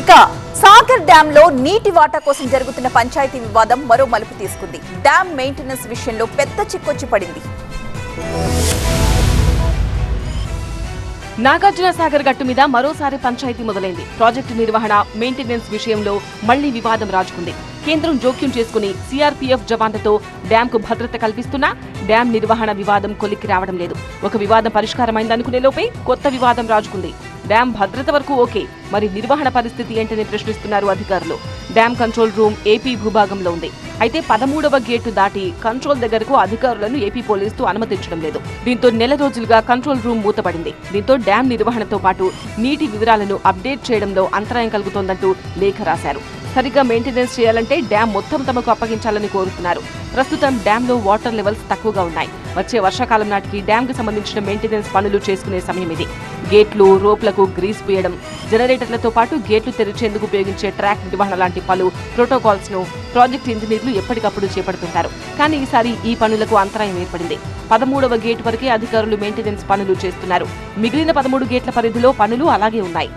ఇక సాగర్ డ్యామ్లో నీటి వాటా కోసం జరుగుతున్న పంచాయతీ వివాదం మరో మలుపు తీసుకుంది. డ్యామ్ మెయింటెనెన్స్ విషయంలో పెద్ద చిక్కొచ్చి పడింది. నాగార్జున సాగర్ గట్టు మీద మరోసారి పంచాయతీ మొదలైంది. ప్రాజెక్టు నిర్వహణ మెయింటెనెన్స్ విషయంలో మళ్ళీ వివాదం రాజుకుంది. కేంద్రం జోక్యం చేసుకుని సీఆర్పీఎఫ్ జవాన్లతో డ్యాంకు భద్రత కల్పిస్తున్నా డ్యాం నిర్వహణ వివాదం కొలిక్కి రావడం లేదు. ఒక వివాదం పరిష్కారమైందనుకునే లోపే కొత్త వివాదం రాజుకుంది. డ్యాం భద్రత వరకు ఓకే మరి నిర్వహణ పరిస్థితి ఏంటని ప్రశ్నిస్తున్నారు అధికారులు. డ్యాం కంట్రోల్ రూమ్ ఏపీ భూభాగంలో ఉంది. అయితే పదమూడవ గేటు దాటి కంట్రోల్ దగ్గరకు అధికారులను ఏపీ పోలీసులు అనుమతించడం లేదు. దీంతో నెల రోజులుగా కంట్రోల్ రూమ్ మూతపడింది. దీంతో డ్యాం నిర్వహణతో పాటు నీటి వివరాలను అప్డేట్ చేయడంలో అంతరాయం కలుగుతోందంటూ లేఖ రాశారు. సరిగ్గా మెయింటెనెన్స్ చేయాలంటే డ్యాం మొత్తం తమకు అప్పగించాలని కోరుతున్నారు. ప్రస్తుతం డ్యాంలో వాటర్ లెవెల్స్ తక్కువగా ఉన్నాయి. వచ్చే వర్షాకాలం నాటికి డ్యాంకి సంబంధించిన మెయింటెనెన్స్ పనులు చేసుకునే సమయం ఇది. గేట్లు రోప్లకు గ్రీస్ పూయడం జనరేటర్లతో పాటు గేట్లు తెరిచేందుకు ఉపయోగించే ట్రాక్ నిర్వహణ లాంటి పలు ప్రోటోకాల్స్ను ప్రాజెక్ట్ ఇంజనీర్లు ఎప్పటికప్పుడు చేపడుతుంటారు. కానీ ఈసారి ఈ పనులకు అంతరాయం ఏర్పడింది. పదమూడవ గేట్ వరకే అధికారులు మెయింటెనెన్స్ పనులు చేస్తున్నారు. మిగిలిన పదమూడు గేట్ల పరిధిలో పనులు అలాగే ఉన్నాయి.